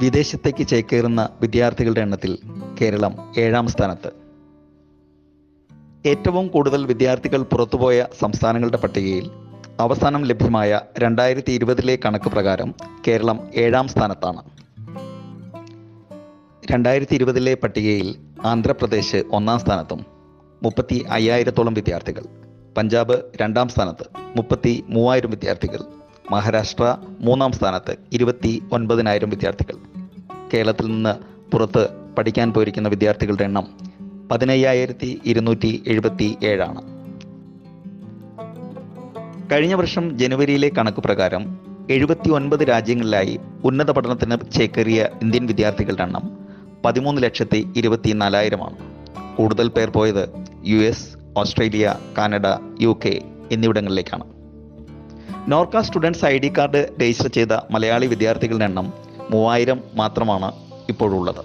വിദേശത്തേക്ക് ചേക്കേറുന്ന വിദ്യാർത്ഥികളുടെ എണ്ണത്തിൽ കേരളം ഏഴാം സ്ഥാനത്ത്. ഏറ്റവും കൂടുതൽ വിദ്യാർത്ഥികൾ പുറത്തുപോയ സംസ്ഥാനങ്ങളുടെ പട്ടികയിൽ അവസാനം ലഭ്യമായ രണ്ടായിരത്തി ഇരുപതിലെ കണക്ക് പ്രകാരം കേരളം ഏഴാം സ്ഥാനത്താണ്. രണ്ടായിരത്തി ഇരുപതിലെ പട്ടികയിൽ ആന്ധ്രാപ്രദേശ് ഒന്നാം സ്ഥാനത്തും മുപ്പത്തി അയ്യായിരത്തോളം വിദ്യാർത്ഥികൾ. പഞ്ചാബ് രണ്ടാം സ്ഥാനത്ത് മുപ്പത്തി മൂവായിരം വിദ്യാർത്ഥികൾ. മഹാരാഷ്ട്ര മൂന്നാം സ്ഥാനത്ത് ഇരുപത്തി ഒൻപതിനായിരം വിദ്യാർത്ഥികൾ. കേരളത്തിൽ നിന്ന് പുറത്ത് പഠിക്കാൻ പോയിരിക്കുന്ന വിദ്യാർത്ഥികളുടെ എണ്ണം പതിനയ്യായിരത്തി ഇരുന്നൂറ്റി എഴുപത്തി ഏഴാണ് കഴിഞ്ഞ വർഷം ജനുവരിയിലെ കണക്ക് പ്രകാരം എഴുപത്തി ഒൻപത് രാജ്യങ്ങളിലായി ഉന്നത പഠനത്തിന് ചേക്കേറിയ ഇന്ത്യൻ വിദ്യാർത്ഥികളുടെ എണ്ണം പതിമൂന്ന് ലക്ഷത്തി ഇരുപത്തി നാലായിരമാണ് കൂടുതൽ പേർ പോയത് U S Australia Canada U K എന്നിവിടങ്ങളിലേക്കാണ്. Norka students I D card register ചെയ്ത മലയാളി വിദ്യാർത്ഥികളുടെ എണ്ണം മൂവായിരം മാത്രമാണ് ഇപ്പോഴുള്ളത്.